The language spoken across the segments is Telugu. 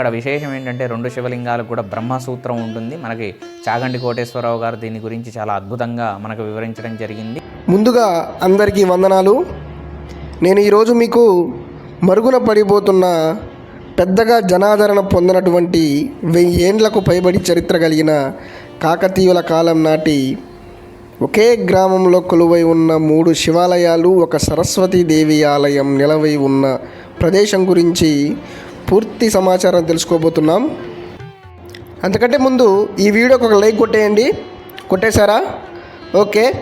ఇక్కడ విశేషం ఏంటంటే రెండు శివలింగాలకు కూడా బ్రహ్మసూత్రం ఉంటుంది. మనకి చాగంటి కోటేశ్వరరావు గారు దీని గురించి చాలా అద్భుతంగా మనకు వివరించడం జరిగింది. ముందుగా అందరికీ వందనాలు. నేను ఈరోజు మీకు మరుగున పడిపోతున్న పెద్దగా జనాదరణ పొందినటువంటి వెయ్యి ఏండ్లకు పైబడి చరిత్ర కలిగిన కాకతీయుల కాలం నాటి ఒకే గ్రామంలో కొలువై ఉన్న మూడు శివాలయాలు ఒక సరస్వతీదేవి ఆలయం నిలవై ఉన్న ప్రదేశం గురించి పూర్తి సమాచారం తెలుసుకోబోతున్నాం. అంతకంటే ముందు ఈ వీడియోకి ఒక లైక్ కొట్టేయండి. కొట్టేశారా? ఓకే.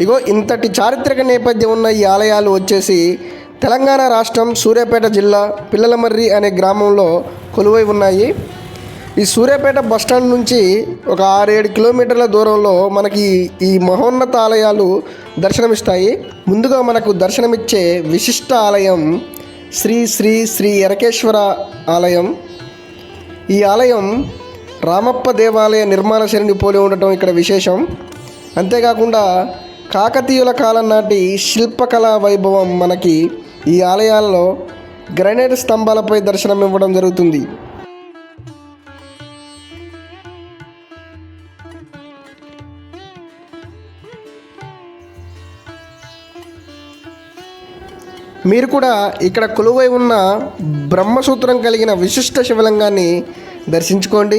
ఇగో ఇంతటి చారిత్రక నేపథ్యం ఉన్న ఈ ఆలయాలు వచ్చేసి తెలంగాణ రాష్ట్రం సూర్యాపేట జిల్లా పిల్లలమర్రి అనే గ్రామంలో కొలువై ఉన్నాయి. ఈ సూర్యాపేట బస్టాండ్ నుంచి ఒక ఆరేడు కిలోమీటర్ల దూరంలో మనకి ఈ మహోన్నత ఆలయాలు దర్శనమిస్తాయి. ముందుగా మనకు దర్శనమిచ్చే విశిష్ట ఆలయం శ్రీ శ్రీ శ్రీ ఎరకేశ్వర ఆలయం. ఈ ఆలయం రామప్ప దేవాలయ నిర్మాణ శైలిని పోలి ఉండటం ఇక్కడ విశేషం. అంతేకాకుండా కాకతీయుల కాలం నాటి శిల్పకళా వైభవం మనకి ఈ ఆలయాల్లో గ్రనేడ్ స్తంభాలపై దర్శనం ఇవ్వడం జరుగుతుంది. మీరు కూడా ఇక్కడ కొలువై ఉన్న బ్రహ్మసూత్రం కలిగిన విశిష్ట శివలింగాన్ని దర్శించుకోండి.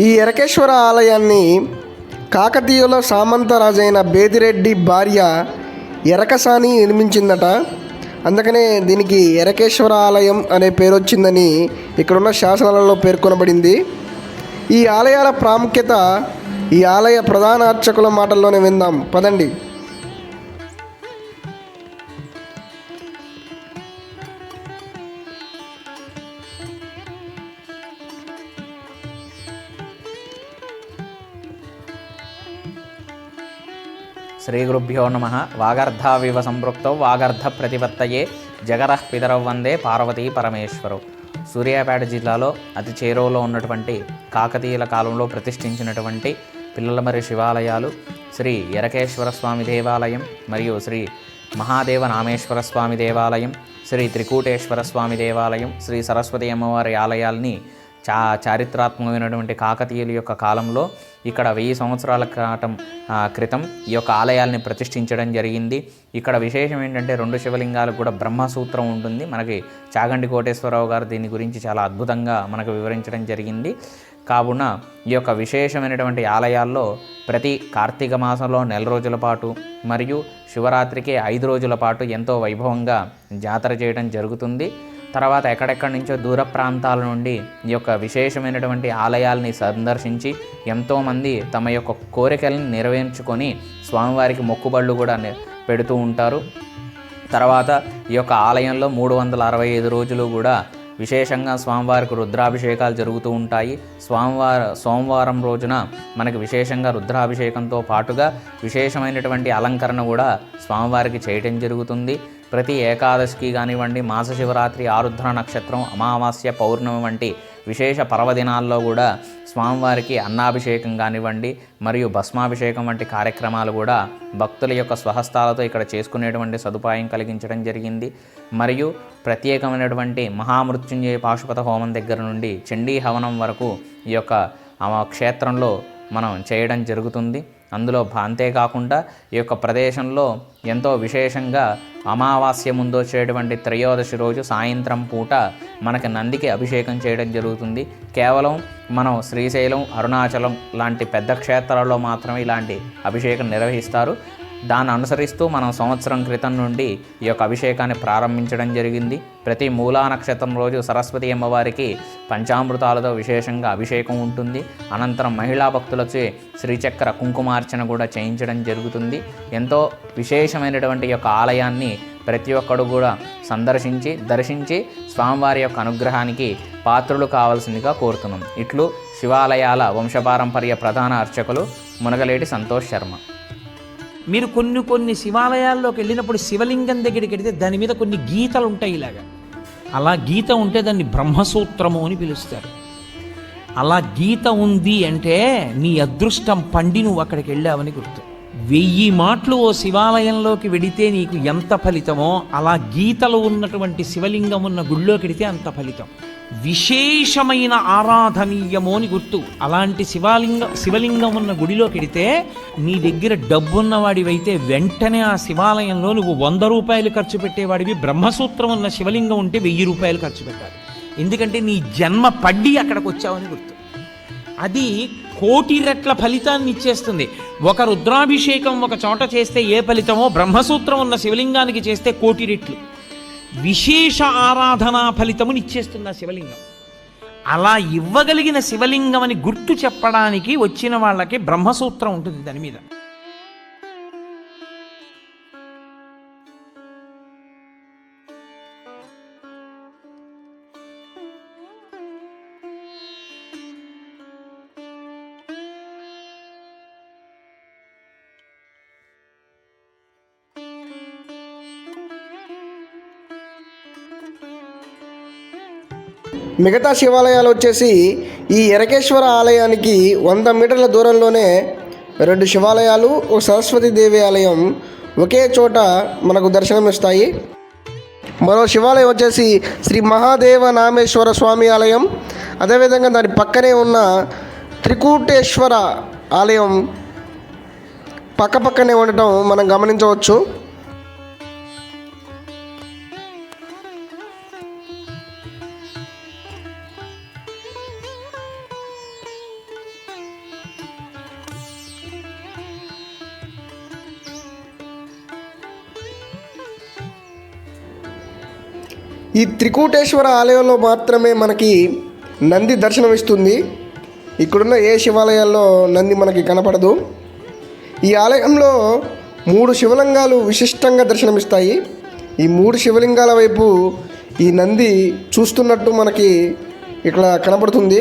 ఈ ఎరకేశ్వర ఆలయాన్ని కాకతీయుల సామంతరాజైన బేదిరెడ్డి భార్య ఎరకసాని నిర్మించిందట. అందుకనే దీనికి ఎరకేశ్వర ఆలయం అనే పేరు వచ్చిందని ఇక్కడున్న శాసనాలలో పేర్కొనబడింది. ఈ ఆలయాల ప్రాముఖ్యత ఈ ఆలయ ప్రధాన అర్చకుల మాటల్లోనే విందాం. పదండి. శ్రీ గురుభ్యో నమ. వాగర్ధావివ సంపృక్తౌ వాగర్ధ ప్రతిపత్తయే. జగరః పితరౌ వందే పార్వతీ పరమేశ్వరు. సూర్యాపేట జిల్లాలో అతి చేరువలో ఉన్నటువంటి కాకతీయుల కాలంలో ప్రతిష్ఠించినటువంటి పిల్లలమరి శివాలయాలు శ్రీ ఎరకేశ్వర స్వామి దేవాలయం మరియు శ్రీ మహాదేవ నామేశ్వర స్వామి దేవాలయం శ్రీ త్రికూటేశ్వర స్వామి దేవాలయం శ్రీ సరస్వతి అమ్మవారి ఆలయాల్ని చా చారిత్రాత్మకమైనటువంటి కాకతీయుల యొక్క కాలంలో ఇక్కడ వెయ్యి సంవత్సరాల కాటం క్రితం ఈ యొక్క ఆలయాల్ని ప్రతిష్ఠించడం జరిగింది. ఇక్కడ విశేషం ఏంటంటే రెండు శివలింగాలకు కూడా బ్రహ్మసూత్రం ఉంటుంది. మనకి చాగంటి కోటేశ్వరరావు గారు దీని గురించి చాలా అద్భుతంగా మనకు వివరించడం జరిగింది. కావున ఈ యొక్క విశేషమైనటువంటి ఆలయాల్లో ప్రతి కార్తీక మాసంలో నెల రోజుల పాటు మరియు శివరాత్రికి ఐదు రోజుల పాటు ఎంతో వైభవంగా జాతర చేయడం జరుగుతుంది. తర్వాత ఎక్కడెక్కడి నుంచో దూర ప్రాంతాల నుండి ఈ యొక్క విశేషమైనటువంటి ఆలయాల్ని సందర్శించి ఎంతోమంది తమ యొక్క కోరికలను నెరవేర్చుకొని స్వామివారికి మొక్కుబళ్ళు కూడా పెడుతూ ఉంటారు. తర్వాత ఈ యొక్క ఆలయంలో మూడు వందల అరవై ఐదు రోజులు కూడా విశేషంగా స్వామివారికి రుద్రాభిషేకాలు జరుగుతూ ఉంటాయి. స్వామివార సోమవారం రోజున మనకి విశేషంగా రుద్రాభిషేకంతో పాటుగా విశేషమైనటువంటి అలంకరణ కూడా స్వామివారికి చేయటం జరుగుతుంది. ప్రతి ఏకాదశికి కానివ్వండి మాస శివరాత్రి ఆరుద్ర నక్షత్రం అమావాస్య పౌర్ణమి వంటి విశేష పర్వదినాల్లో కూడా స్వామివారికి అన్నాభిషేకం కానివ్వండి మరియు భస్మాభిషేకం వంటి కార్యక్రమాలు కూడా భక్తుల యొక్క స్వహస్తాలతో ఇక్కడ చేసుకునేటువంటి సదుపాయం కలిగించడం జరిగింది. మరియు ప్రత్యేకమైనటువంటి మహామృత్యుంజయ పాశుపత హోమం దగ్గర నుండి చండీ హవనం వరకు ఈ యొక్క ఆ క్షేత్రంలో మనం చేయడం జరుగుతుంది. అందులో అంతేకాకుండా ఈ యొక్క ప్రదేశంలో ఎంతో విశేషంగా అమావాస్య ముందు వచ్చేటువంటి త్రయోదశి రోజు సాయంత్రం పూట మనకి నందికి అభిషేకం చేయడం జరుగుతుంది. కేవలం మనం శ్రీశైలం అరుణాచలం లాంటి పెద్ద క్షేత్రాల్లో మాత్రమే ఇలాంటి అభిషేకం నిర్వహిస్తారు. దాన్ని అనుసరిస్తూ మనం సంవత్సరం క్రితం నుండి ఈ యొక్క అభిషేకాన్ని ప్రారంభించడం జరిగింది. ప్రతి మూలా నక్షత్రం రోజు సరస్వతి అమ్మవారికి పంచామృతాలతో విశేషంగా అభిషేకం ఉంటుంది. అనంతరం మహిళా భక్తులచే శ్రీచక్ర కుంకుమార్చన కూడా చేయించడం జరుగుతుంది. ఎంతో విశేషమైనటువంటి ఈ యొక్క ఆలయాన్ని ప్రతి ఒక్కడు కూడా సందర్శించి దర్శించి స్వామివారి యొక్క అనుగ్రహానికి పాత్రులు కావాల్సిందిగా కోరుతున్నాం. ఇట్లు శివాలయాల వంశపారంపర్య ప్రధాన అర్చకులు మునగలేటి సంతోష్ శర్మ. మీరు కొన్ని కొన్ని శివాలయాల్లోకి వెళ్ళినప్పుడు శివలింగం దగ్గరికి వెడితే దాని మీద కొన్ని గీతలు ఉంటాయి ఇలాగా. అలా గీత ఉంటే దాన్ని బ్రహ్మసూత్రము అని పిలుస్తారు. అలా గీత ఉంది అంటే నీ అదృష్టం పండి నువ్వు అక్కడికి వెళ్ళావని గుర్తు. వెయ్యి మాటలు ఓ శివాలయంలోకి వెడితే నీకు ఎంత ఫలితమో అలా గీతలు ఉన్నటువంటి శివలింగం ఉన్న గుళ్ళోకి వెడితే అంత ఫలితం. విశేషమైన ఆరాధనీయము అని గుర్తు. అలాంటి శివలింగం శివలింగం ఉన్న గుడిలోకి వెడితే నీ దగ్గర డబ్బున్నవాడివైతే వెంటనే ఆ శివాలయంలో నువ్వు వంద రూపాయలు ఖర్చు పెట్టేవాడివి. బ్రహ్మసూత్రం ఉన్న శివలింగం ఉంటే వెయ్యి రూపాయలు ఖర్చు పెట్టాలి. ఎందుకంటే నీ జన్మ పడ్డి అక్కడికి వచ్చావని గుర్తు. అది కోటి రెట్ల ఫలితాన్ని ఇచ్చేస్తుంది. ఒక రుద్రాభిషేకం ఒక చోట చేస్తే ఏ ఫలితమో బ్రహ్మసూత్రం ఉన్న శివలింగానికి చేస్తే కోటి రెట్లు. విశేష ఆరాధనా ఫలితమునిచ్చేస్తుంది ఆ శివలింగం. అలా ఇవ్వగలిగిన శివలింగం అని గుర్తు చెప్పడానికి వచ్చిన వాళ్ళకి బ్రహ్మసూత్రం ఉంటుంది దాని మీద. మిగతా శివాలయాలు వచ్చేసి ఈ ఎరకేశ్వర ఆలయానికి వంద మీటర్ల దూరంలోనే రెండు శివాలయాలు ఓ సరస్వతి దేవి ఆలయం ఒకే చోట మనకు దర్శనమిస్తాయి మరో శివాలయం వచ్చేసి శ్రీ మహాదేవ నామేశ్వర స్వామి ఆలయం. అదేవిధంగా దాని పక్కనే ఉన్న త్రికూటేశ్వర ఆలయం పక్కపక్కనే ఉండటం మనం గమనించవచ్చు. ఈ త్రికూటేశ్వర ఆలయంలో మాత్రమే మనకి నంది దర్శనమిస్తుంది. ఇక్కడున్న ఏ శివాలయాల్లో నంది మనకి కనపడదు. ఈ ఆలయంలో మూడు శివలింగాలు విశిష్టంగా దర్శనమిస్తాయి. ఈ మూడు శివలింగాల వైపు ఈ నంది చూస్తున్నట్టు మనకి ఇక్కడ కనపడుతుంది.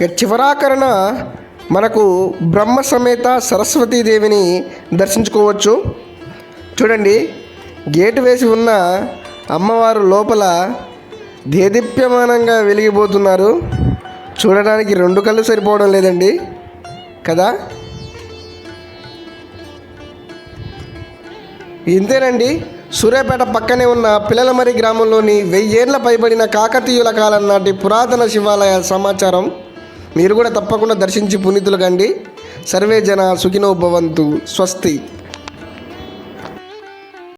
ఇక చివరాకరణ మనకు బ్రహ్మ సమేత సరస్వతీదేవిని దర్శించుకోవచ్చు. చూడండి గేటు వేసి ఉన్న అమ్మవారు లోపల దేదీప్యమానంగా వెలిగిపోతున్నారు. చూడడానికి రెండు కళ్ళు సరిపోవడం లేదండి కదా? ఇంతేనండి సూర్యాపేట పక్కనే ఉన్న పిల్లలమరి గ్రామంలోని వెయ్యేళ్ళ పైబడిన కాకతీయుల కాలం నాటి పురాతన శివాలయ సమాచారం. మీరు కూడా తప్పకుండా దర్శించి పునీతులు కండి. సర్వే జన సుఖినో భవంతు. స్వస్తి.